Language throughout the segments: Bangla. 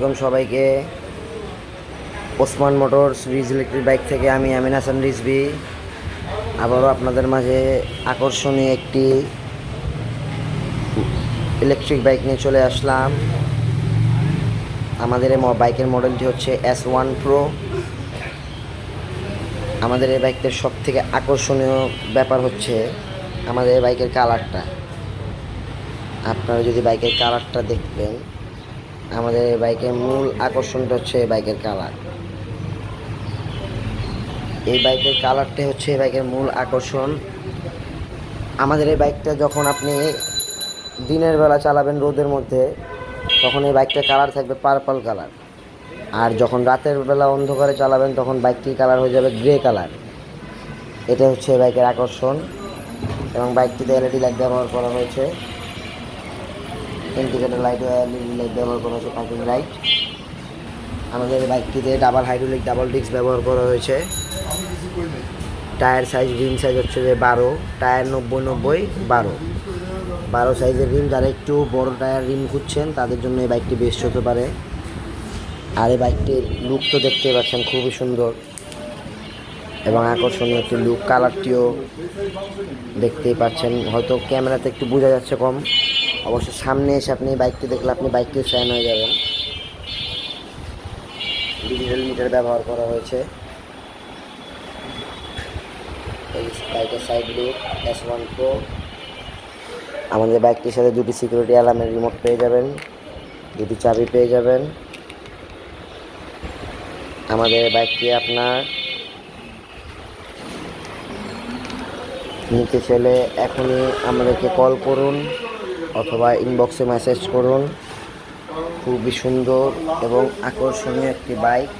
এবং সবাইকে ওসমান মোটরস রিজ ইলেকট্রিক বাইক থেকে আমি আমিন হাসান রিজবি আবারও আপনাদের মাঝে আকর্ষণীয় একটি ইলেকট্রিক বাইক নিয়ে চলে আসলাম। আমাদের এই বাইকের মডেলটি হচ্ছে এস ওয়ান প্রো। আমাদের এই বাইকটার সব থেকে আকর্ষণীয় ব্যাপার হচ্ছে আমাদের এই বাইকের কালারটা। আপনারা যদি বাইকের কালারটা দেখবেন আমাদের এই বাইকের মূল আকর্ষণটা হচ্ছে এই বাইকের কালার এই বাইকের কালারটাই হচ্ছে এই বাইকের মূল আকর্ষণ। আমাদের এই বাইকটা যখন আপনি দিনের বেলা চালাবেন রোদের মধ্যে, তখন এই বাইকটার কালার থাকবে পার্পল কালার আর যখন রাতের বেলা অন্ধকারে চালাবেন, তখন বাইকটির কালার হয়ে যাবে গ্রে কালার এটা হচ্ছে বাইকের আকর্ষণ এবং বাইকটিতে এলইডি লাইট ব্যবহার করা হয়েছে। ইন্ডিকেটার লাইট এলইডি লাইট ব্যবহার করা হয়েছে পার্কিং লাইট আমাদের বাইকটিতে ডাবল হাইড্রোলিক ডাবল ডিস্ক ব্যবহার করা হয়েছে। টায়ার সাইজ রিম সাইজ হচ্ছে যে বারো টায়ার নব্বই নব্বই বারো। বারো সাইজের রিম যারা একটু বড় টায়ার রিম খুঁজছেন, তাদের জন্য এই বাইকটি বেস্ট হতে পারে। আর এই বাইকটির লুক তো দেখতেই পাচ্ছেন, খুবই সুন্দর। এবং আকর্ষণীয় একটি লুক কালারটিও দেখতেই পাচ্ছেন। হয়তো ক্যামেরাতে একটু বোঝা যাচ্ছে কম। অবশ্য সামনে এসে আপনি বাইকটি দেখলে আপনি বাইকটি ফ্যান হয়ে যাবেন। ডিজিটাল মিটার ব্যবহার করা হয়েছে। বাইকের side look S one pro আমাদের বাইকটির সাথে দুটি সিকিউরিটি অ্যালার্মের রিমোট পেয়ে যাবেন। দুটি চাবি পেয়ে যাবেন। আমাদের বাইকটি আপনার নিতে চাইলে এখনই আমাদেরকে কল করুন। অথবা ইনবক্সে মেসেজ করুন। খুবই সুন্দর এবং আকর্ষণীয় একটি বাইক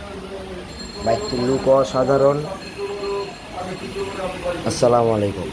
বাইকটির লুক অসাধারণ। আসসালামু আলাইকুম।